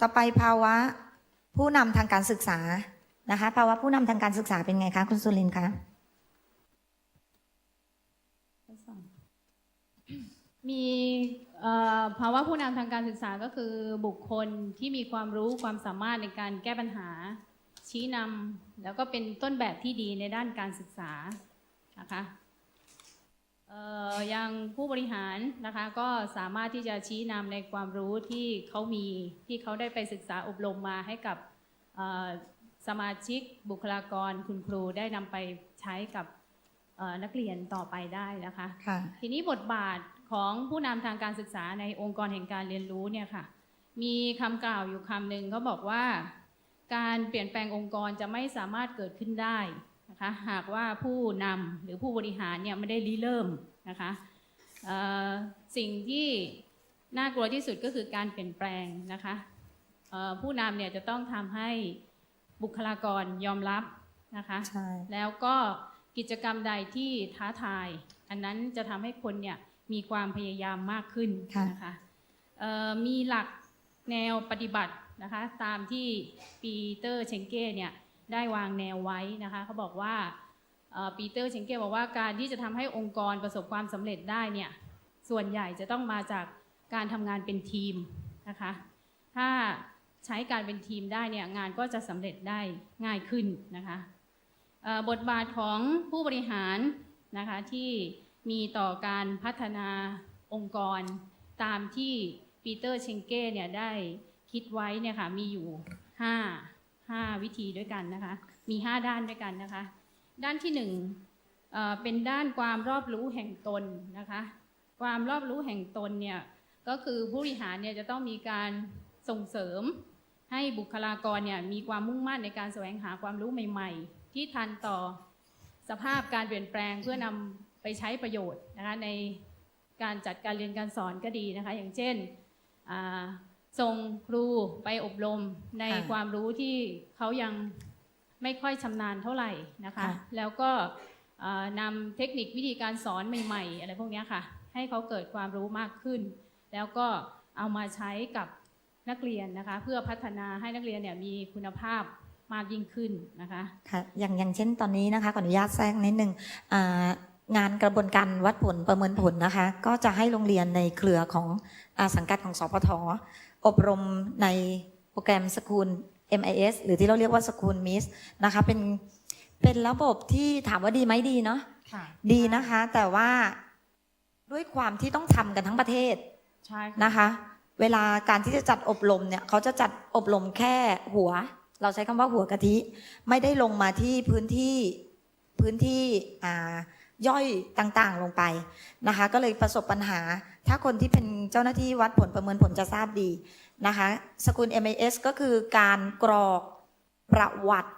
ต่อไปภาวะผู้นำทางการศึกษานะคะ ภาวะผู้นำทางการศึกษาเป็นไงคะคุณสุรินคะมีภาวะผู้นำทางการศึกษาก็คือบุคคลที่มีความรู้ความสามารถในการแก้ปัญหา ชี้นำแล้วก็เป็นต้นแบบที่ดีในด้านการศึกษานะคะ อ่ออย่างผู้บริหารนะคะก็สามารถที่จะชี้นำในความรู้ที่เขามีที่เขาได้ไปศึกษาอบรมมาให้กับเอ่อสมาชิกบุคลากรคุณครูได้นำไปใช้กับเอ่อนักเรียนต่อไปได้นะคะค่ะทีนี้บทบาทของผู้นำทางการศึกษาในองค์กรแห่งการเรียนรู้เนี่ยค่ะมีคำกล่าวอยู่คำหนึ่งเขาบอกว่า การเปลี่ยนแปลงองค์กรจะไม่สามารถเกิดขึ้นได้ นะคะหากว่าผู้นำหรือผู้บริหารเนี่ยไม่ได้ริเริ่มนะคะเอ่อสิ่งที่น่ากลัวที่สุดก็คือการเปลี่ยนแปลงนะคะเอ่อผู้นำเนี่ยจะต้องทำให้บุคลากรยอมรับนะคะใช่แล้วก็กิจกรรมใดที่ท้าทาย อันนั้นจะทำให้คนเนี่ยมีความพยายามมากขึ้นค่ะนะคะเอ่อมีหลักแนวปฏิบัตินะคะตามที่ปีเตอร์เชงเก้เนี่ย ได้วางแนวไว้นะคะเขาบอกว่าปีเตอร์เชงเก้บอกว่าการที่จะทำให้องค์กรประสบความสำเร็จได้เนี่ยส่วนใหญ่จะต้องมาจากการทำงานเป็นทีมนะคะถ้าใช้การเป็นทีมได้เนี่ยงานก็จะสำเร็จได้ง่ายขึ้นนะคะบทบาทของผู้บริหารนะคะที่มีต่อการพัฒนาองค์กรตามที่ปีเตอร์เชงเก้เนี่ยได้คิดไว้เนี่ยค่ะมีอยู่ 5 5 วิธีด้วยกันนะคะ มี 5 ด้านด้วยกันนะคะ ด้านที่1เอ่อเป็นด้านความรอบรู้แห่งตนนะคะ ความรอบรู้แห่งตนเนี่ยก็คือผู้บริหารเนี่ยจะต้องมีการส่งเสริมให้บุคลากรเนี่ยมีความมุ่งมั่นในการแสวงหาความรู้ใหม่ ๆ ที่ทันต่อสภาพการเปลี่ยนแปลงเพื่อนำไปใช้ประโยชน์นะคะในการจัดการเรียนการสอนก็ดีนะคะ อย่างเช่น ส่งครูไปอบรมในค่ะความรู้ที่เขายังไม่ค่อยชำนาญเท่าไหร่นะคะค่ะแล้วก็อ่านำเทคนิควิธีการสอนใหม่ๆ อะไรพวกเนี้ยค่ะ ให้เขาเกิดความรู้มากขึ้น แล้วก็เอามาใช้กับนักเรียนนะคะ เพื่อพัฒนาให้นักเรียนเนี่ยมีคุณภาพมากยิ่งขึ้นนะคะค่ะอย่างอย่างเช่นตอนนี้นะคะขออนุญาตแทรกนิดนึงอ่างานกระบวนการวัดผลประเมินผลนะคะ ก็จะให้โรงเรียนในเครือของอาสังกัดของสพท อบรมในโปรแกรมสกูล MIS หรือที่เราเรียกว่าสกูลมิสนะคะเป็นเป็นระบบที่ถามว่าดีไหมดีเนาะค่ะดีนะคะ แต่ว่าด้วยความที่ต้องทำกันทั้งประเทศใช่ค่ะนะคะ เวลาการที่จะจัดอบรมเนี่ยเขาจะจัดอบรมแค่หัว เราใช้คำว่าหัวกะทิ ไม่ได้ลงมาที่พื้นที่พื้นที่อ่า ย่อยต่างๆลงไปนะคะ ก็เลยประสบปัญหา ถ้าคนที่เป็นเจ้าหน้าที่วัดผลประเมินผลจะทราบดีนะคะ สกุล MIS ก็คือการกรอกประวัติ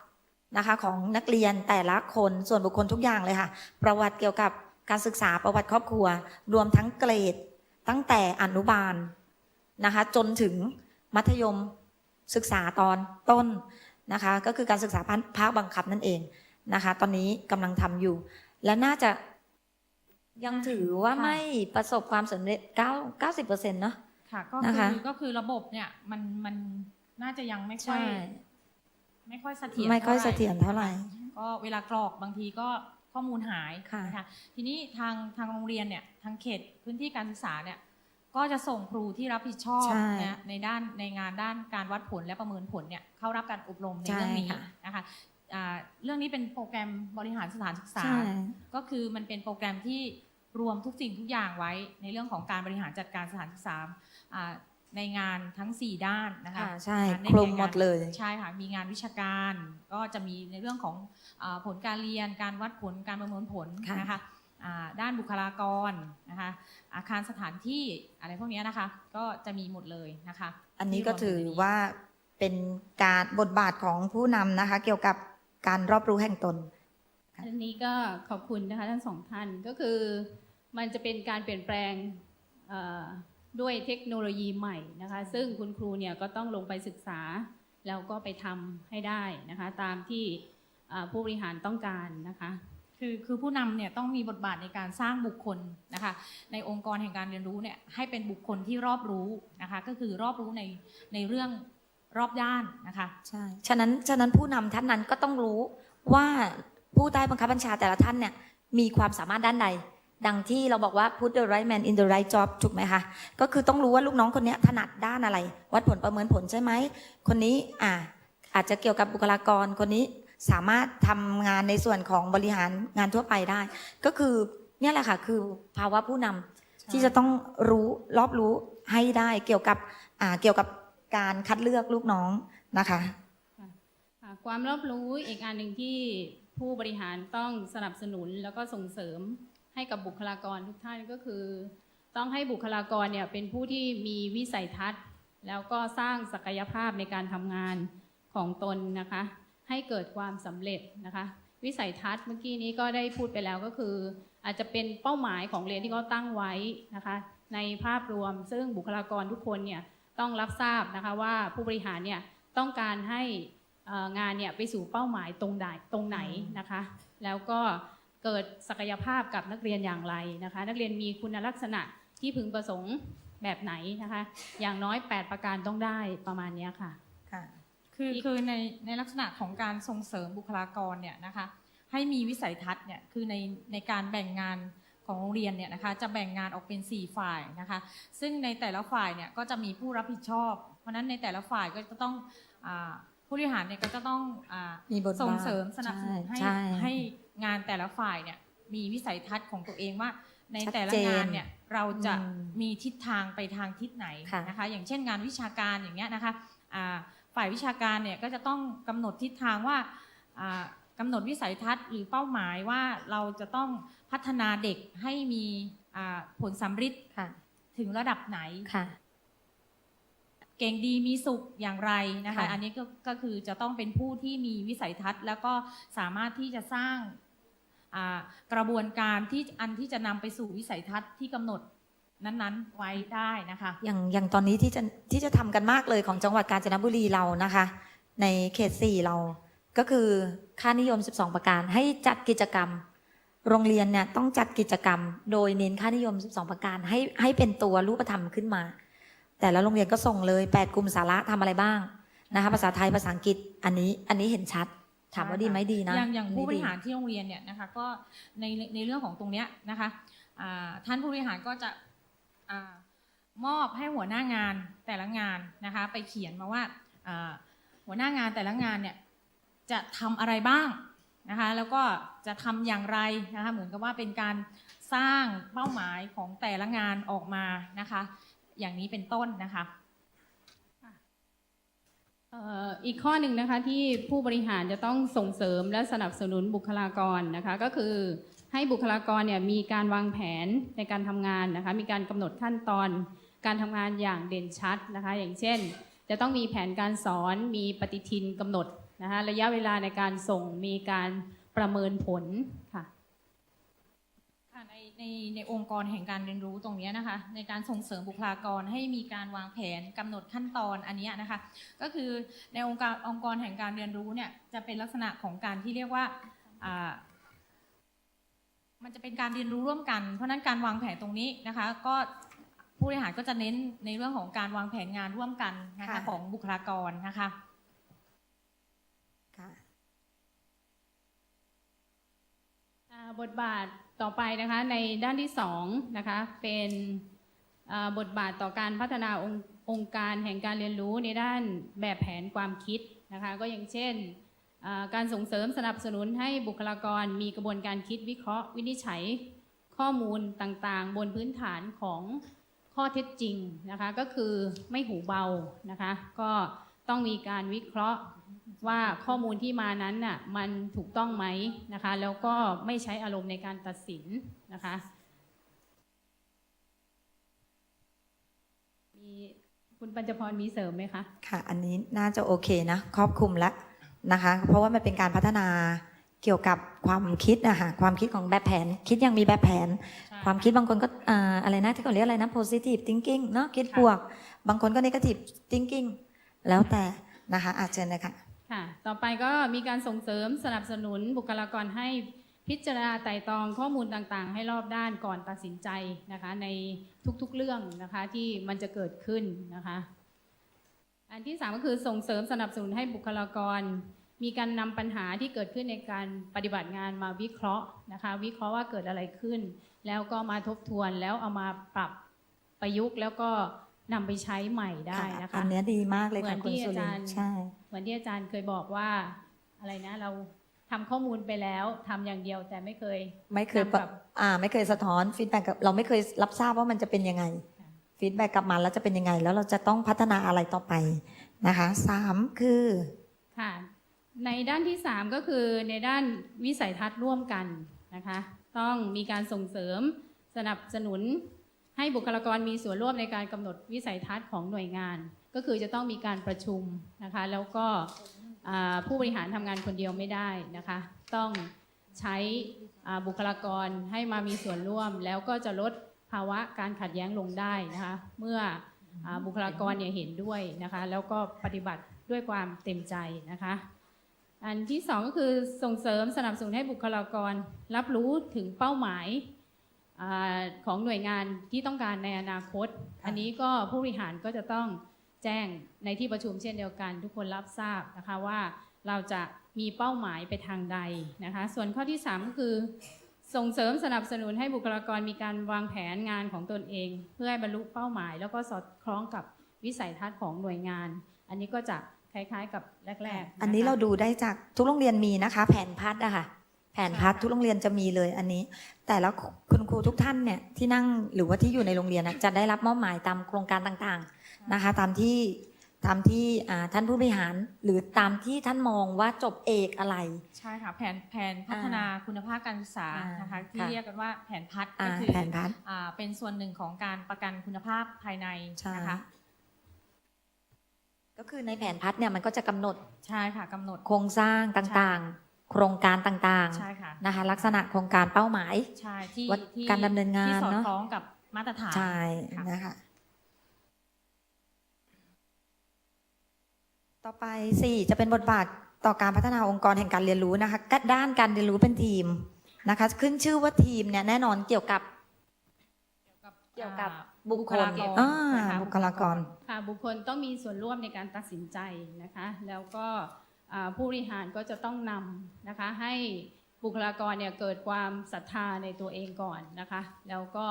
นะคะของนักเรียนแต่ละคนส่วนบุคคลทุกอย่างเลยค่ะ ประวัติเกี่ยวกับการศึกษาประวัติครอบครัว รวมทั้งเกรดตั้งแต่อนุบาลนะคะจนถึงมัธยมศึกษาตอนต้นนะคะ ก็คือการศึกษาภาคบังคับนั่นเองนะคะ ตอนนี้กำลังทำอยู่ และน่าจะยังถือว่าค่ะไม่ประสบความสำเร็จ9 90เปอร์เซ็นต์เนาะค่ะก็นะคืคะอก็คือระบบเนี่ยมันมันน่าจะยังไม่ค่อยใช่ไม่ค่อยเสถียรไม่ค่อยท่าเสหร่ถียรเท่าไหร่ ก็เวลากรอกบางทีก็ข้อมูลหายค่ะนะคะทีนี้ทางทางโรงเรียนเนี่ยทางเขตพื้นที่การศึกษาเนี่ยก็จะส่งครูที่รับผิดชอบใช่นะในด้านในงานด้านการวัดผลและประเมินผลเนี่ยเข้ารับการอบรมในใช่เรื่องนี้ค่ะนะคะอ่า เรื่องนี้เป็นโปรแกรมบริหารสถานศึกษาใช่ก็คือมันเป็นโปรแกรมที่รวมทุกสิ่งทุกอย่างไว้ในเรื่องของการบริหารจัดการสถานศึกษาอ่าในงานทั้ง 4 ด้านนะคะค่ะใช่งานในคลุมหมดเลยใช่ค่ะมีงานวิชาการ ก็จะมีในเรื่องของอาผลการเรียน การวัดผลการประเมินผลค่ะนะคะอ่าด้านบุคลากรนะคะอาคารสถานที่อะไรพวกเนี้ยนะคะ ก็จะมีหมดเลยนะคะ อันนี้ก็ที่รถืวมออยู่ในนี้ว่าเป็นการบทบาทของผู้นำนะคะ เกี่ยวกับ การรอบรู้แห่งตนอันนี้ก็ขอบคุณนะคะทั้งสองท่านก็คือมันจะเป็นการเปลี่ยนแปลงเอ่อด้วยเทคโนโลยีใหม่นะคะ ซึ่งคุณครูเนี่ยก็ต้องลงไปศึกษา แล้วก็ไปทำให้ได้นะคะ ตามที่เอ่อผู้บริหารต้องการนะคะ คือคือผู้นำเนี่ยต้องมีบทบาทในการสร้างบุคคลนะคะ ในองค์กรแห่งการเรียนรู้เนี่ยให้เป็นบุคคลที่รอบรู้นะคะ ก็คือรอบรู้ในในเรื่อง รอบด้านนะคะ ใช่ ฉะนั้น ฉะนั้นผู้นำท่านนั้นก็ต้องรู้ว่าผู้ใต้บังคับบัญชาแต่ละท่านเนี่ยมีความสามารถด้านใด ดังที่เราบอกว่า put the right man in the right job ถูกไหมคะ ก็คือต้องรู้ว่าลูกน้องคนนี้ถนัดด้านอะไร วัดผลประเมินผลใช่ไหม คนนี้อ่าอาจจะเกี่ยวกับบุคลากร คนนี้สามารถทำงานในส่วนของบริหารงานทั่วไปได้ ก็คือเนี่ยแหละค่ะ คือภาวะผู้นำที่จะต้องรู้รอบรู้ให้ได้เกี่ยวกับอ่าเกี่ยวกับ การคัดเลือกลูกน้องนะคะความรอบรู้อีกอันหนึ่งที่ผู้บริหารต้องสนับสนุนแล้วก็ส่งเสริมให้กับบุคลากรทุกท่านก็คือ ต้องให้บุคลากรเนี่ยเป็นผู้ที่มีวิสัยทัศน์ แล้วก็สร้างศักยภาพในการทำงานของตนนะคะ ให้เกิดความสำเร็จนะคะ วิสัยทัศน์เมื่อกี้นี้ก็ได้พูดไปแล้วก็คือ อาจจะเป็นเป้าหมายของเรียนที่เขาตั้งไว้นะคะ ในภาพรวมซึ่งบุคลากรทุกคนเนี่ย ต้องรับทราบนะคะว่าผู้บริหารเนี่ยต้องการให้เอ่องานเนี่ยไปสู่เป้าหมายตรงใดตรงไหนนะคะ แล้วก็เกิดศักยภาพกับนักเรียนอย่างไรนะคะ นักเรียนมีคุณลักษณะที่พึงประสงค์แบบไหนนะคะ อย่างน้อย 8 ประการต้องได้ประมาณเนี้ยค่ะค่ะ คืออีกคือในในลักษณะของการส่งเสริมบุคลากรเนี่ยนะคะให้มีวิสัยทัศน์เนี่ยคือในในการแบ่งงาน ของโรงเรียนเนี่ยนะคะจะแบ่งงานออกเป็น 4 ฝ่ายนะคะ ซึ่งในแต่ละฝ่ายเนี่ยก็จะมีผู้รับผิดชอบ เพราะฉะนั้นในแต่ละฝ่ายก็จะต้องอาผู้บริหารเนี่ยก็จะต้องอามีบทบาทส่งเสริมสนับสนุนให้ใช่ให้งานแต่ละฝ่ายเนี่ยมีวิสัยทัศน์ของตัวเองว่า ในแต่ละชัดเจนงานเนี่ยเราจะอืมมีทิศทางไปทางทิศไหนค่ะนะคะ อย่างเช่นงานวิชาการอย่างเงี้ยนะคะอ่าฝ่ายวิชาการเนี่ยก็จะต้องกำหนดทิศทางว่าอ่ากำหนดวิสัยทัศน์หรือเป้าหมายว่าเราจะต้อง พัฒนาเด็กให้มีอ่าผลสำฤทธิ์ค่ะถึงระดับไหนค่ะเก่งดีมีสุขอย่างไรนะคะค่ะอันนี้ก็ก็คือจะต้องเป็นผู้ที่มีวิสัยทัศน์ แล้วก็สามารถที่จะสร้างอ่ากระบวนการที่อันที่จะนำไปสู่วิสัยทัศน์ที่กำหนดนั้นๆไว้ได้นะคะ อย่างอย่างตอนนี้ที่จะที่จะทำกันมากเลยของจังหวัดกาญจนบุรีเรานะคะ ในเขตสี่เราก็คือค่านิยม 12 ประการให้จัดกิจกรรม โรงเรียนเนี่ยต้องจัดกิจกรรม โดยเน้นค่านิยม 12 ประการให้ให้เป็นตัวรูปธรรมขึ้นมา แต่ละโรงเรียนก็ส่งเลย 8 กลุ่มสาระทำอะไรบ้างนะคะภาษาไทยภาษาอังกฤษอันนี้อันนี้เห็นชัด ถามว่าดีไหมดีนะอย่างอย่างผู้บดีริหารที่โรงเรียนเนี่ยนะคะก็ในในเรื่องของตรงเนี้ยนะคะอ่าท่านผู้บริหารก็จะอามอบให้หัวหน้างานแต่ละงานนะคะไปเขียนมาว่าอ่าหัวหน้างานแต่ละงานเนี่ยจะทำอะไรบ้าง นะคะแล้วก็จะทำอย่างไรนะคะเหมือนกับว่าเป็นการสร้างเป้าหมายของแต่ละงานออกมานะคะ อย่างนี้เป็นต้นนะคะอีกข้อหนึ่งนะคะที่ผู้บริหารจะต้องส่งเสริมและสนับสนุนบุคลากรนะคะก็คือให้บุคลากรเนี่ยมีการวางแผนในการทำงานนะคะมีการกำหนดขั้นตอน การทำงานอย่างเด่นชัดนะคะ อย่างเช่น จะต้องมีแผนการสอนมีปฏิทินกำหนด นะคะระยะเวลาในการส่งมีการประเมินผลค่ะค่ะในในในองค์กรแห่งการเรียนรู้ตรงเนี้ยนะคะ ในการส่งเสริมบุคลากรให้มีการวางแผนกำหนดขั้นตอนอันเนี้ยนะคะ ก็คือในองค์การองค์กรแห่งการเรียนรู้เนี่ยจะเป็นลักษณะของการที่เรียกว่าอ่ามันจะเป็นการเรียนรู้ร่วมกัน เพราะฉะนั้นการวางแผนตรงนี้นะคะ ก็ผู้บริหารก็จะเน้นในเรื่องของการวางแผนงานร่วมกันนะคะค่ะของบุคลากรนะคะค่ะ อ่า บทบาทต่อไปนะคะในด้านที่สองนะคะเป็นบทบาทต่อการพัฒนาองค์องค์การแห่งการเรียนรู้ในด้านแบบแผนความคิดนะคะก็อย่างเช่น การส่งเสริมสนับสนุนให้บุคลากรมีกระบวนการคิดวิเคราะห์ วินิจฉัยข้อมูลต่างๆ บนพื้นฐานของข้อเท็จจริงนะคะก็คือไม่หูเบานะคะก็ต้องมีการวิเคราะห์ ว่าข้อมูลที่มานั้นน่ะมันถูกต้องไหมนะคะ แล้วก็ไม่ใช้อารมณ์ในการตัดสินนะคะ มีคุณปัญจพรมีเสริมไหมคะค่ะ อันนี้น่าจะโอเคนะครอบคลุมแล้วนะคะ เพราะว่ามันเป็นการพัฒนาเกี่ยวกับความคิดนะคะความคิดของแบบแผน คิดยังมีแบบแผนใช่ความคิดบางคนก็อ่าอะไรนะที่เขาเรียกอะไรนะ positive thinking เนาะคิดค่ะบวก บางคนก็ negative thinking แล้วแต่ นะคะอาจจะเลยค่ะค่ะ ต่อไปก็มีการส่งเสริมสนับสนุนบุคลากรให้พิจารณาไต่ตรองข้อมูลต่างๆ ให้รอบด้านก่อนตัดสินใจนะคะในทุกๆเรื่องนะคะที่มันจะเกิดขึ้นนะคะ อันที่สามก็คือส่งเสริมสนับสนุนให้บุคลากร มีการนำปัญหาที่เกิดขึ้นในการปฏิบัติงานมาวิเคราะห์นะคะ วิเคราะห์ว่าเกิดอะไรขึ้น แล้วก็มาทบทวนแล้วเอามาปรับประยุกต์แล้วก็ นำไปใช้ใหม่ได้นะคะอันเนี้ยดีมากเลยเหมืค่ะอนคุณที่สุอาริจารนย์ทร์ใช่ เหมือนที่อาจารย์เคยบอกว่าอะไรนะเราทำข้อมูลไปแล้วทำอย่างเดียวแต่ไม่เคย ไม่เคยนำปกรัลับบอ่า ไม่เคยสะท้อนฟีดแบ็กเราไม่เคยรับทราบว่ามันจะเป็นยังไงค่ะฟีดแบ็กกลับมาแล้วจะเป็นยังไง แล้วเราจะต้องพัฒนาอะไรต่อไปนะคะสามคือค่ะในด้านที่3ก็คือในด้านวิสัยทัศน์ร่วมกันนะคะ ต้องมีการส่งเสริมสนับสนุน ให้บุคลากรมีส่วนร่วมในการกำหนดวิสัยทัศน์ของหน่วยงาน ก็คือจะต้องมีการประชุมนะคะ แล้วก็ผู้บริหารทำงานคนเดียวไม่ได้นะคะ ต้องใช้บุคลากรให้มามีส่วนร่วม แล้วก็จะลดภาวะการขัดแย้งลงได้นะคะ เมื่อบุคลากรเนี่ยเห็นด้วยนะคะ แล้วก็ปฏิบัติด้วยความเต็มใจนะคะ อันที่สองก็คือส่งเสริมสนับสนุนให้บุคลากรรับรู้ถึงเป้าหมาย ของหน่วยงานที่ต้องการในอนาคต อันนี้ก็ผู้บริหารก็จะต้องแจ้งในที่ประชุมเช่นเดียวกัน ทุกคนรับทราบนะคะว่าเราจะมีเป้าหมายไปทางใดนะคะ ส่วนข้อที่ 3 ก็คือ ส่งเสริมสนับสนุนให้บุคลากรมีการวางแผนงานของตนเอง เพื่อให้บรรลุเป้าหมาย แล้วก็สอดคล้องกับวิสัยทัศน์ของหน่วยงาน อันนี้ก็จะคล้ายๆกับแรกๆะคะอันนี้เราดูได้จากทุกโรงเรียนมีนะคะ แผนพัดอะค่ะ แผนพัดทุกโรงเรียนจะมีเลยอันนี้ แต่แล้วคุณครูทุกท่านเนี่ยที่นั่งหรือว่าที่อยู่ในโรงเรียนน่ะจะได้รับมอบหมายตามโครงการต่างๆนะคะ ตามที่ตามที่อ่าท่านผู้บริหารหรือตามที่ท่านมองว่าจบเอกอะไร ใช่ค่ะแผนแผนพัฒนาคุณภาพการศึกษาอ่านนะคะที่ค่ะเรียกกันว่าแผนพัฒน์อ่าก็คือแผนพัดอ่าเป็นส่วนหนึ่งของการประกันคุณภาพภายในใช่นะคะก็คือในแผนพัดเนี่ยมันก็จะกำหนดใช่ค่ะกำหนดโครงสร้างต่างๆ โครงการต่างใช่ค่ะๆนะคะ ลักษณะโครงการเป้าหมาย ใช่ที่ว่าที่การดำเนินงานที่สอดเนอะ คล้องกับมาตรฐาน ใช่ค่ะ นะคะ ต่อไปสี่จะเป็นบทบาทต่อการพัฒนาองค์กรแห่งการเรียนรู้นะคะก็ด้านการเรียนรู้เป็นทีมนะคะ ขึ้นชื่อว่าทีมเนี่ยแน่นอนเกี่ยวกับ เกี่ยวกับอ่า บุคคลบุคลากรอ่านะคะบุคลากร ค่ะบุคคลต้องมีส่วนร่วมในการตัดสินใจนะคะ แล้วก็อ่า ผู้บริหารก็จะต้องนำนะคะให้บุคลากรเนี่ยเกิดความศรัทธาในตัวเองก่อนนะคะ แล้วก็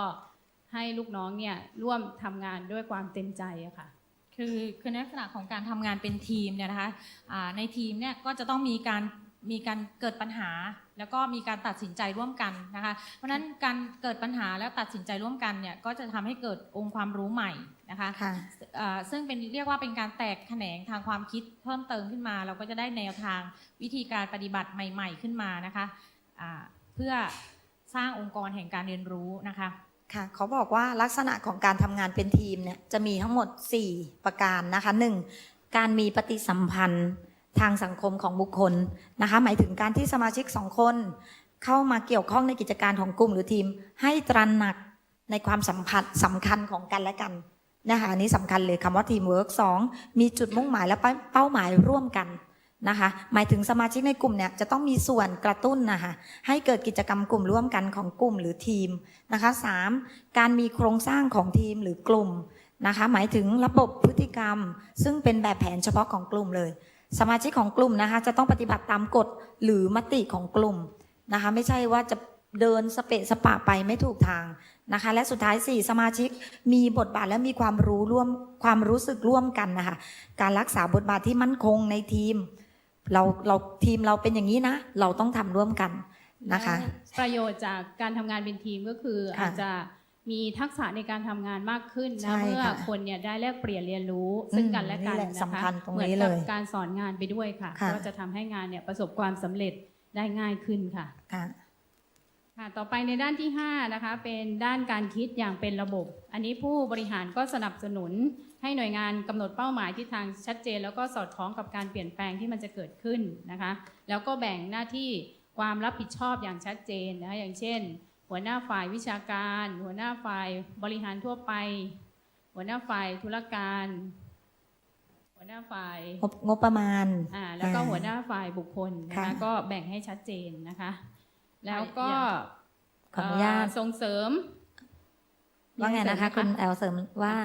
ให้ลูกน้องเนี่ยร่วมทำงานด้วยความเต็มใจอะค่ะคือคือในลักษณะของการทำงานเป็นทีมเนี่ยนะคะอ่าในทีมเนี่ยก็จะต้องมีการมีการเกิดปัญหา แล้วก็มีการตัดสินใจร่วมกันนะคะ เพราะฉะนั้นการเกิดปัญหาแล้วตัดสินใจร่วมกันเนี่ยก็จะทำให้เกิดองค์ความรู้ใหม่ นะคะค่ะอ่าซึ่งเป็นเรียกว่าเป็นการแตกแขนงทางความคิดเพิ่มเติมขึ้นมา เราก็จะได้แนวทางวิธีการปฏิบัติใหม่ ๆ ขึ้นมานะคะอ่าเพื่อสร้างองค์กรแห่งการเรียนรู้นะคะ ค่ะเขาบอกว่าลักษณะของการทำงานเป็นทีมเนี่ยจะมีทั้งหมด 4 ประการนะคะหนึ่งการมีปฏิสัมพันธ์ทางสังคมของบุคคลนะคะ หมายถึงการที่สมาชิกสองคน เข้ามาเกี่ยวข้องในกิจการของกลุ่มหรือทีม ให้ตระหนักในความสัมพันธ์สำคัญของกันและกัน นะคะอันนี้สำคัญเลยคำว่าทีมเวิร์กสองมีจุดมุ่งหมายและเป้าหมายร่วมกันนะคะ หมายถึงสมาชิกในกลุ่มเนี่ยจะต้องมีส่วนกระตุ้นนะคะให้เกิดกิจกรรมกลุ่มร่วมกันของกลุ่มหรือทีมนะคะสามการมีโครงสร้างของทีมหรือกลุ่มนะคะ หมายถึงระบบพฤติกรรม ซึ่งเป็นแบบแผนเฉพาะของกลุ่มเลย สมาชิกของกลุ่มนะคะจะต้องปฏิบัติตามกฎหรือมติของกลุ่มนะคะ ไม่ใช่ว่าจะเดินสเปะสปะไปไม่ถูกทาง นะคะ และสุดท้ายสี่สมาชิกมีบทบาทและมีความรู้ร่วมความรู้สึกร่วมกันนะคะการรักษาบทบาทที่มั่นคงในทีม เราเราทีมเราเป็นอย่างนี้นะ เราต้องทำร่วมกันนะคะและประโยชน์จากการทำงานเป็นทีมก็คือค่ะอาจจะมีทักษะในการทำงานมากขึ้นใช่นะเมื่อค่ะคนเนี่ยได้แลกเปลี่ยนเรียนรู้ซึ่งกันและกันนี่แหละนะคะสำคัญตรงนี้เหมือนกับเลยการสอนงานไปด้วยค่ะค่ะก็จะทำให้งานเนี่ยประสบความสำเร็จได้ง่ายขึ้นค่ะ ค่ะค่ะต่อไปในด้านที่ 5 นะคะ เป็นด้านการคิดอย่างเป็นระบบ อันนี้ผู้บริหารก็สนับสนุน ให้หน่วยงานกำหนดเป้าหมายที่ทางชัดเจน แล้วก็สอดคล้องกับการเปลี่ยนแปลงที่มันจะเกิดขึ้นนะคะ แล้วก็แบ่งหน้าที่ความรับผิดชอบอย่างชัดเจนนะคะอย่างเช่น หัวหน้าฝ่ายวิชาการ หัวหน้าฝ่ายบริหารทั่วไป หัวหน้าฝ่ายธุรการ หัวหน้าฝ่ายงบงบประมาณอ่าแล้วก็อ่าหัวหน้าฝ่ายบุคคลนะค่ะคะก็แบ่งให้ชัดเจนนะคะ แล้วก็ขออนุญาตเส่งเสริม ว่าไงนะคะคุณแอลเสริมว่า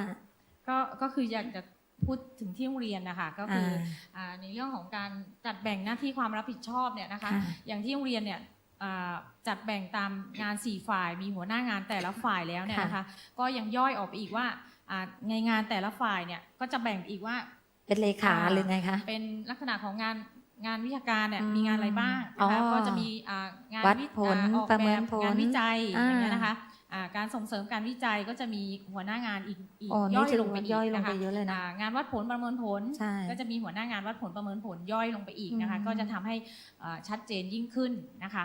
ก็ก็คืออยากจะพูดถึงที่โรงเรียนนะคะก็คืออาอ่าในเรื่องของการจัดแบ่งหน้าที่ความรับผิดชอบเนี่ยนะคะค่ะอย่างที่โรงเรียนเนี่ยอ่าจัดแบ่งตามงาน4ฝ่ายมีหัวหน้างานแต่ละฝ่ายแล้วเนี่ยนะคะ ก็ยังย่อยออกไปอีกว่าอ่าในงานแต่ละฝ่ายเนี่ยก็จะแบ่งอีกว่าเป็นเลขาอ่าหรือไงคะเป็นลักษณะของงาน งานวิชาการเนี่ยอืมมีงานอะไรบ้างนะคะอ๋อก็จะมีอ่างานวัดวิผลอ่าออกประแบเมิบนผลงานวิจัยอ่าอย่างเงี้ยนะคะอ่าการส่งเสริมการวิจัยก็จะมีหัวหน้างานอีกอีกอ๋อย่อยนี่ลงไปถือว่าอีกย่อยลงนะไปคะเยอะเลยนะอ่างานวัดผลประเมินผลใช่ก็จะมีหัวหน้างานวัดผลประเมินผลย่อยลงไปอีกนะคะอืมก็จะทำให้อ่าชัดเจนยิ่งขึ้นนะคะ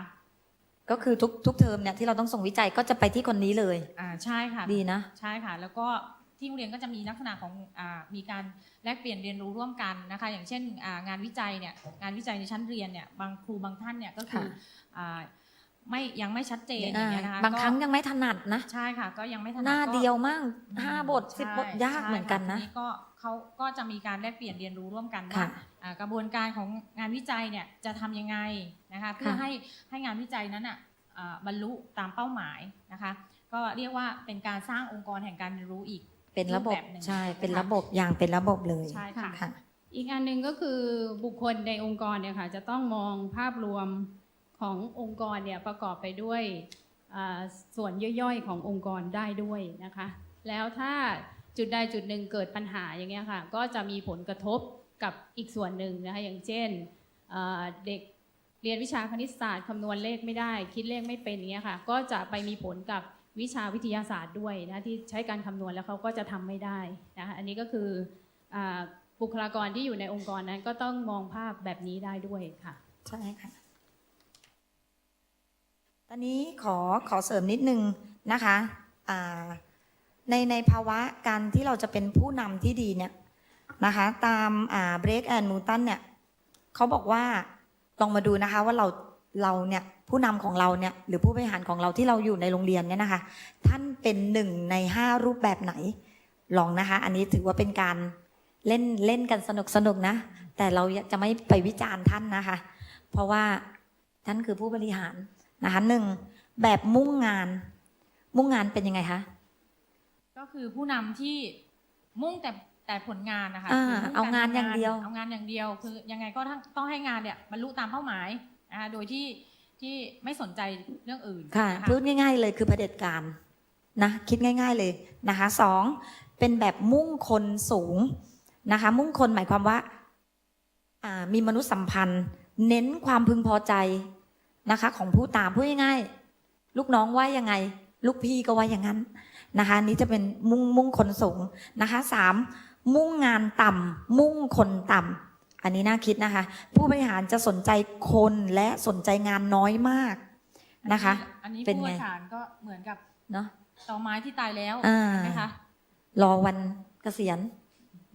ก็คือทุกทุกเทอมเนี่ยที่เราต้องส่งวิจัยก็จะไปที่คนนี้เลยอ่าใช่ค่ะดีนะ ใช่ค่ะ แล้วก็ ที่โรงเรียนก็จะมีลักษณะของอามีการแลกเปลี่ยนเรียนรู้ร่วมกันนะคะ อย่างเช่นอ่างานวิจัยเนี่ยงานวิจัยในชั้นเรียนเนี่ยบางครูบางท่านเนี่ยก็คือค่ะอ่าไม่ยังไม่ชัดเจนอย่างเงี้ยนะคะบางครั้งก็ยังไม่ถนัดนะใช่ค่ะ ก็ยังไม่ถนัดหน้าก็เดียวมั่งอืมห้าบทสิบใช่บทยากเหมือนกันนะใช่ค่ทีก็เขาก็จะมีการแลกเปลี่ยนเรียนรู้ร่วมกันค่ะว่าอ่ากระบวนการของงานวิจัยเนี่ยจะทำยังไงนะคะเพื่อค่ะให้ให้งานวิจัยนั้นอะอ่าบรรลุตามเป้าหมายนะคะ ก็เรียกว่าเป็นการสร้างองค์กรแห่งการเรียนรู้อีก เป็นระบบรูปแบบหนึ่งใช่เป็นนะคะระบบอย่างเป็นระบบเลยใช่ค่ะค่ะอีกอันหนึ่งก็คือบุคคลในองค์กรเนี่ยค่ะจะต้องมองภาพรวมขององค์กรเนี่ยประกอบไปด้วยอ่าส่วนย่อยๆ ขององค์กรได้ด้วยนะคะ แล้วถ้าจุดใดจุดหนึ่งเกิดปัญหาอย่างเงี้ยค่ะ ก็จะมีผลกระทบกับอีกส่วนหนึ่งนะคะอย่างเช่นอ่าเด็กเรียนวิชาคณิตศาสตร์คำนวณเลขไม่ได้ คิดเลขไม่เป็นอย่างเงี้ยค่ะ ก็จะไปมีผลกับ วิชาวิทยาศาสตร์ด้วยนะที่ใช้การคำนวณแล้วเขาก็จะทำไม่ได้นะคะอันนี้ก็คืออบุคลากรที่อยู่ในองค์กรนั้นก็ต้องมองภาพแบบนี้ได้ด้วยค่ะ ใช่ค่ะ ตอนนี้ขอขอเสริมนิดนึงนะคะในในภาวะการที่เราจะเป็นผู้นำที่ดีเนี่ยนะคะตามเบรกแอนมูตันเนี่ยเขาบอกว่าลองมาดูนะคะว่าเรา เราเนี่ยผู้นำของเราเนี่ยหรือผู้บริหารของเราที่เราอยู่ในโรงเรียนเนี่ยนะคะ ท่านเป็นหนึ่งในห้ารูปแบบไหนลองนะคะ อันนี้ถือว่าเป็นการเล่นเล่นกันสนุกสนุกนะ แต่เราจะไม่ไปวิจารณ์ท่านนะคะ เพราะว่าท่านคือผู้บริหารนะคะหนึ่งแบบมุ่งงาน มุ่งงานเป็นยังไงคะก็คือผู้นำที่มุ่งแต่แต่ผลงานนะคะอ่าคือมุ่เอางานกรทำอย่างเดียวเอางานอย่างเดียว คือยังไงก็ต้องต้องให้งานเนี่ยบรรลุตามเป้าหมาย นะคะโดยที่ที่ไม่สนใจเรื่องอื่นค่ะนพูดง่าย ๆ เลยคือเผด็จการนะคิดง่าย ๆเลยนะคะสองเป็นแบบมุ่งคนสูงนะคะ มุ่งคนหมายความว่าอ่ามีมนุษยสัมพันธ์ เน้นความพึงพอใจนะคะ ของผู้ตามพูดง่ายๆลูกน้องว่ายังไง ลูกพี่ก็ว่าอย่างนั้นนะคะอันนี้จะเป็นมุ่งมุ่งคนสูงนะคะสามมุ่งงานต่ำมุ่งคนต่ำ อันนี้น่าคิดนะคะ ผู้บริหารจะสนใจคนและสนใจงานน้อยมากนะคะ อันนี้เป็นผู้ไงบริหารก็เหมือนกับเนาะตอไม้ที่ตายแล้วอ่าใช่ไหมคะรอวันเกษียณ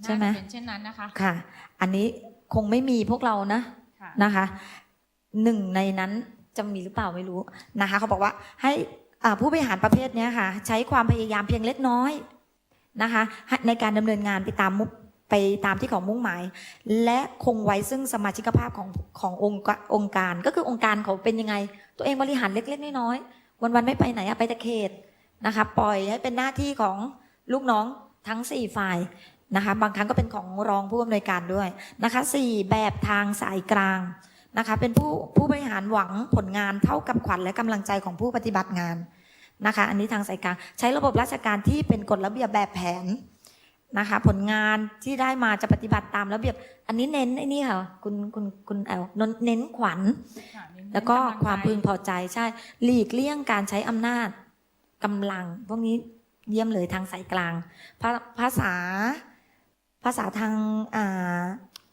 ใช่ไหมน่าจะเป็นเช่นนั้นนะคะค่ะ อันนี้คงไม่มีพวกเรานะค่ะค่ะเน้น ไปตามที่เขามุ่งหมาย และคงไว้ซึ่งสมาชิกภาพของขององค์องการ ก็คือองค์การเขาเป็นยังไง ตัวเองบริหารเล็กๆน้อยๆวันๆไม่ไปไหนไปแต่เขตนะคะปล่อยให้เป็นหน้าที่ของลูกน้องทั้ง 4 ฝ่ายนะคะบางครั้งก็เป็นของรองผู้อำนวยการด้วยนะคะ4แบบทางสายกลางนะคะเป็นผู้ผู้บริหารหวังผลงานเท่ากับขวัญและกำลังใจของผู้ปฏิบัติงานนะคะอันนี้ทางสายกลางใช้ระบบราชการที่เป็นกฎระเบียบแบบแผน พึงพอใจใช่ หลีกเลี่ยงการใช้อำนาจกำลัง พวกนี้เยี่ยมเลยทางสายกลาง ภาภาษาภาษาทางอ่า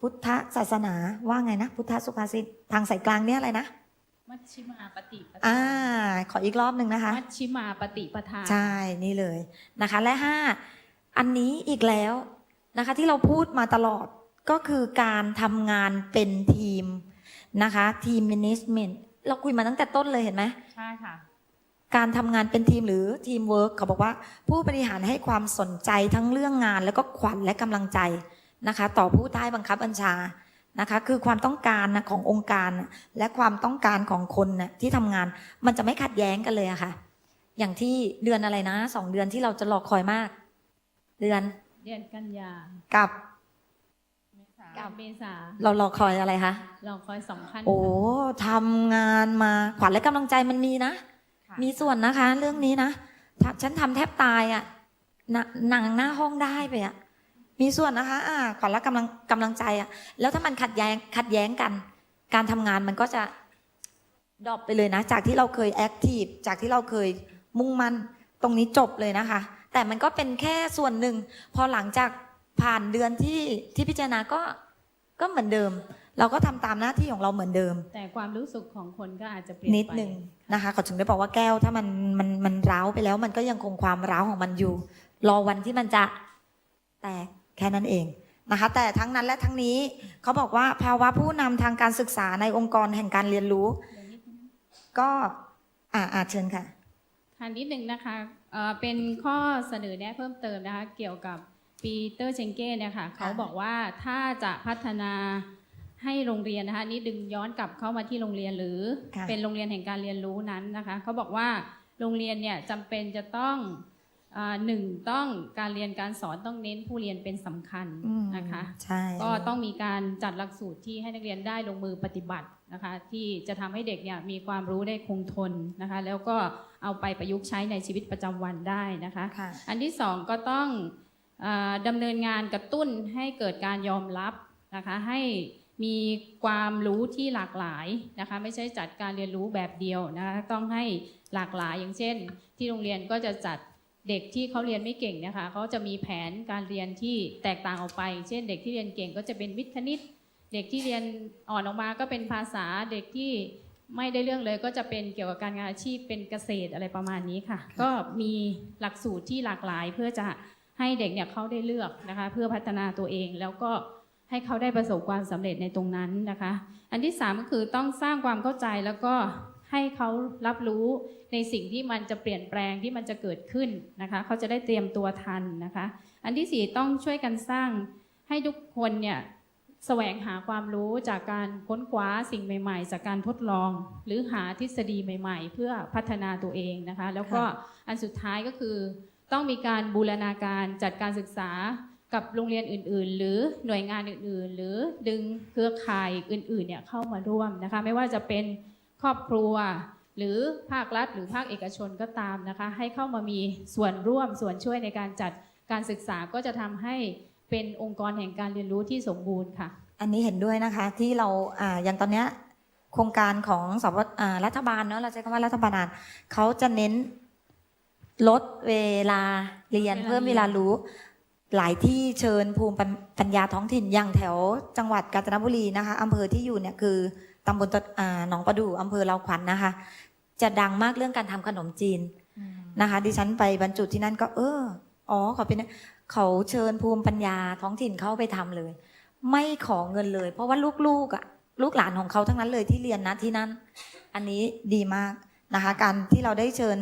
พุทธศาสนาว่าไงนะ พุทธสุภาษิตทางสายกลางเนี่ยอะไรนะมัชชิมาปฏิปอ่าทาขออีกรอบหนึ่งนะคะ มัชชิมาปฏิปทาใช่นี่เลยนะคะ และห้า อันนี้อีกแล้วนะคะที่เราพูดมาตลอดก็คือการทำงานเป็นทีมนะคะทีม management เราคุยมาตั้งแต่ต้นเลยเห็นไหมใช่ค่ะ การทำงานเป็นทีมหรือทีมเวิร์กเขาบอกว่า ผู้บริหารให้ความสนใจทั้งเรื่องงาน แล้วก็ขวัญและกำลังใจนะคะ ต่อผู้ใต้บังคับบัญชานะคะ คือความต้องการนะขององค์การน่ะและความต้องการของคนนะที่ทำงาน มันจะไม่ขัดแย้งกันเลยอะค่ะ อย่างที่เดือนอะไรนะสองเดือนที่เราจะรอคอยมาก เดือน เดือนกันยากับ กับเมษาเรารอคอยอะไรคะลองคอยสองขั้นโอ้ทำงานมาขวัญและกำลังใจมันมีนะค่ะมีส่วนนะคะ เรื่องนี้นะถ้าฉันทำแทบตายอะ่ะหนหนังหน้าห้องได้ไปอะ่ะมีส่วนนะคะ อ่าขวัญและกำลังกำลังใจอะ่ะ แล้วถ้ามันขัดแย้งขัดแย้งกัน การทำงานมันก็จะดรอปไปเลยนะ จากที่เราเคยแอคทีฟจากที่เราเคยมุ่งมั่นตรงนี้จบเลยนะคะ แต่มันก็เป็นแค่ส่วนหนึ่ง พอหลังจากผ่านเดือนที่ที่พิจารณาก็ก็เหมือนเดิม เราก็ทำตามหน้าที่ของเราเหมือนเดิม แต่ความรู้สึกของคนก็อาจจะเปลี่ยนนิดไปหนึ่งนะคะเขาถึงได้บอกว่าแก้วถ้ามันมันมันร้าวไปแล้ว มันก็ยังคงความร้าวของมันอยู่ รอวันที่มันจะแตกแค่นั้นเองนะคะ แต่ทั้งนั้นและทั้งนี้เขาบอกว่าภาวะผู้นำทางการศึกษาในองค์กรแห่งการเรียนรู้เดี๋ยวนิดนึงก็อ่าอ่าเชิญค่ะค่ะนิดหนึ่งนะคะเอ่อ เป็นข้อเสนอแนะเพิ่มเติมนะคะเกี่ยวกับปีเตอร์เชงเก้เนี่ยค่ะเขาบอกว่าถ้าจะพัฒนาให้โรงเรียนนะคะนี่ดึงย้อนกลับเข้ามาที่โรงเรียนหรือค่ะเป็นโรงเรียนแห่งการเรียนรู้นั้นนะคะเขาบอกว่าโรงเรียนเนี่ยจำเป็นจะต้องเอ่อ หนึ่งต้องการเรียนการสอนต้องเน้นผู้เรียนเป็นสำคัญอืมนะคะใช่ก็ต้องมีการจัดหลักสูตรที่ให้นักเรียนได้ลงมือปฏิบัตินะคะ ที่จะทำให้เด็กเนี่ยมีความรู้ได้คงทนนะคะ แล้วก็เอาไปประยุกต์ใช้ในชีวิตประจำวันได้นะคะค่ะอันที่สองก็ต้องเออดำเนินงานกระตุ้นให้เกิดการยอมรับนะคะให้มีความรู้ที่หลากหลายนะคะไม่ใช่จัดการเรียนรู้แบบเดียวนะคะต้องให้หลากหลายอย่างเช่น ที่โรงเรียนก็จะจัด เด็กที่เขาเรียนไม่เก่งเนะคะเขาจะมีแผนการเรียนที่แตกต่างออกไป เช่น เด็กที่เรียนเก่งก็จะเป็นวิทย์คณิต เด็กที่เรียนอ่อนออกมาก็เป็นภาษาเด็กที่ไม่ได้เรื่องเลยก็จะเป็นเกี่ยวกับการงานอาชีพเป็นเกษตรอะไรประมาณนี้ค่ะ ก็มีหลักสูตรที่หลากหลาย เพื่อจะให้เด็กเนี่ยเขาได้เลือกนะคะ เพื่อพัฒนาตัวเองแล้วก็ให้เขาได้ประสบความสำเร็จในตรงนั้นนะคะ อันที่สามก็คือต้องสร้างความเข้าใจแล้วก็ ให้เขารับรู้ในสิ่งที่มันจะเปลี่ยนแปลงที่มันจะเกิดขึ้นนะคะ เขาจะได้เตรียมตัวทันนะคะ อันที่สี่ต้องช่วยกันสร้างให้ทุกคนเนี่ยแสวงหาความรู้จากการค้นคว้าสิ่งใหม่ ๆ จากการทดลอง หรือหาทฤษฎีใหม่ ๆ เพื่อพัฒนาตัวเองนะคะ แล้วก็อันสุดท้ายก็คือ ต้องมีการบูรณาการจัดการศึกษากับโรงเรียนอื่น ๆ หรือหน่วยงานอื่น ๆ หรือดึงเครือข่ายอื่น ๆ เนี่ยเข้ามาร่วมนะคะ ไม่ว่าจะเป็น ครอบครัว หรือภาครัฐ หรือภาคเอกชนก็ตามนะคะให้เข้ามามีส่วนร่วมส่วนช่วยในการจัดการศึกษาก็จะทำให้เป็นองค์กรแห่งการเรียนรู้ที่สมบูรณ์ค่ะ อันนี้เห็นด้วยนะคะที่เราอ่าอย่างตอนเนี้ยโครงการของสวอ่ารัฐบาลเนาะเราใช้คำว่ารัฐบาลเขาจะเน้นลดเวลาเรียนเวลาเพิ่มเรียนเวลารู้ หลายที่เชิญภูมิปัญปัญญาท้องถิ่นอย่างแถวจังหวัดกาญจนบุรีนะคะอำเภอที่อยู่เนี่ยคือ ตำบลตะอ่าหนองประดู่อำเภอเราขวัญนะคะ จะดังมากเรื่องการทำขนมจีนนะคะ ดิฉันไปบรรจุที่นั่นก็ เออ อ๋อเขาเป็นเขาเชิญภูมิปัญญาท้องถิ่นเข้าไปทำเลย ไม่ขอเงินเลย เพราะว่าลูกๆอะลูกหลานของเขาทั้งนั้นเลยที่เรียนนะที่นั่น อันนี้ดีมากนะคะ การที่เราได้เชิญ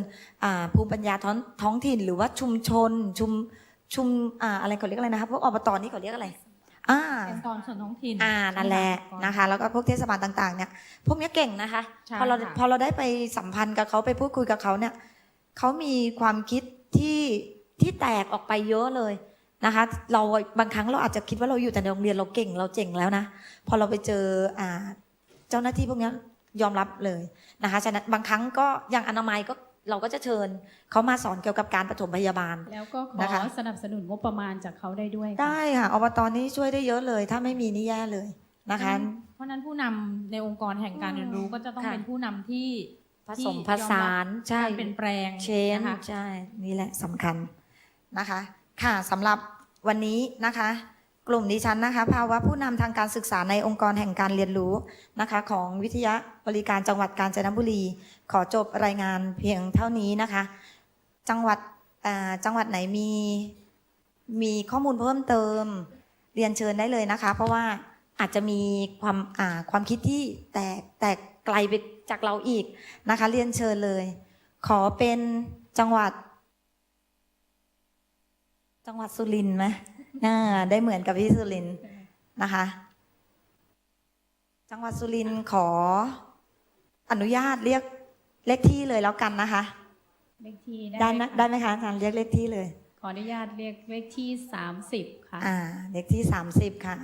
อ่าภูมิปัญญาท้องท้องถิ่น หรือว่าชุมชนชุมชุมอ่าอะไรเขาเรียกอะไรนะคะพวกอบตนี่เขาเรียกอะไร อ่าองค์กรส่วนท้องถิ่นอ่านั่นแหละนะคะ แล้วก็พวกเทศบาลต่างๆ เนี่ย พวกเนี้ยเก่งนะคะใช่พอเราค่ะพอเราได้ไปสัมพันธ์กับเขาไปพูดคุยกับเขาเนี่ยเขามีความคิดที่ที่แตกออกไปเยอะเลยนะคะ เราบางครั้งเราอาจจะคิดว่าเราอยู่แต่ในโรงเรียนเราเก่งเราเจ๋งแล้วนะ พอเราไปเจออ่าเจ้าหน้าที่พวกเนี้ยยอมรับเลยนะคะฉะนั้นบางครั้งก็อย่างอนามัยก็ เราก็จะเชิญเขามาสอนเกี่ยวกับการปฐมพยาบาล แล้วก็ขนะคะอสนับสนุนงบประมาณจากเขาได้ด้วยค่ะได้ค่ะอบตนี้ช่วยได้เยอะเลย ถ้าไม่มีนี่แย่เลยนะคะ เพราะฉะนั้นผู้นำในองค์กรแห่งการเรียนรู้ก็จะต้องค่ะ เป็นผู้นำที่ผสมผสานใช่การเปลี่ยนแปลงเชนนะคะ ใช่นี่แหละสำคัญนะคะ ค่ะสำหรับวันนี้นะคะ กลุ่มดิฉันนะคะภาวะผู้นำทางการศึกษาในองค์กรแห่งการเรียนรู้นะคะ ของวิทยาบริการจังหวัดกาญจนบุรี ขอจบรายงานเพียงเท่านี้นะคะ จังหวัดจังหวัดไหนมีมีข้อมูลเพิ่มเติม เรียนเชิญได้เลยนะคะ เพราะว่าอาจจะมีความความคิดที่แตกแตกไกลไปจากเราอีกนะคะ เรียนเชิญเลย ขอเป็นจังหวัด จังหวัดสุรินทร์ไหม อ่าได้เหมือนกับพี่สุรินทร์นะคะ จังหวัดสุรินทร์ขอ อนุญาตเรียกเลขที่เลยแล้วกันนะคะ เลขที่ได้ไหไหมมได้ไหมคะอาจารย์เรียกเลขที่เลย ขออนุญาตเรียกเลขที่30ค่ะ อ่า เลขที่สามสิบค่ะ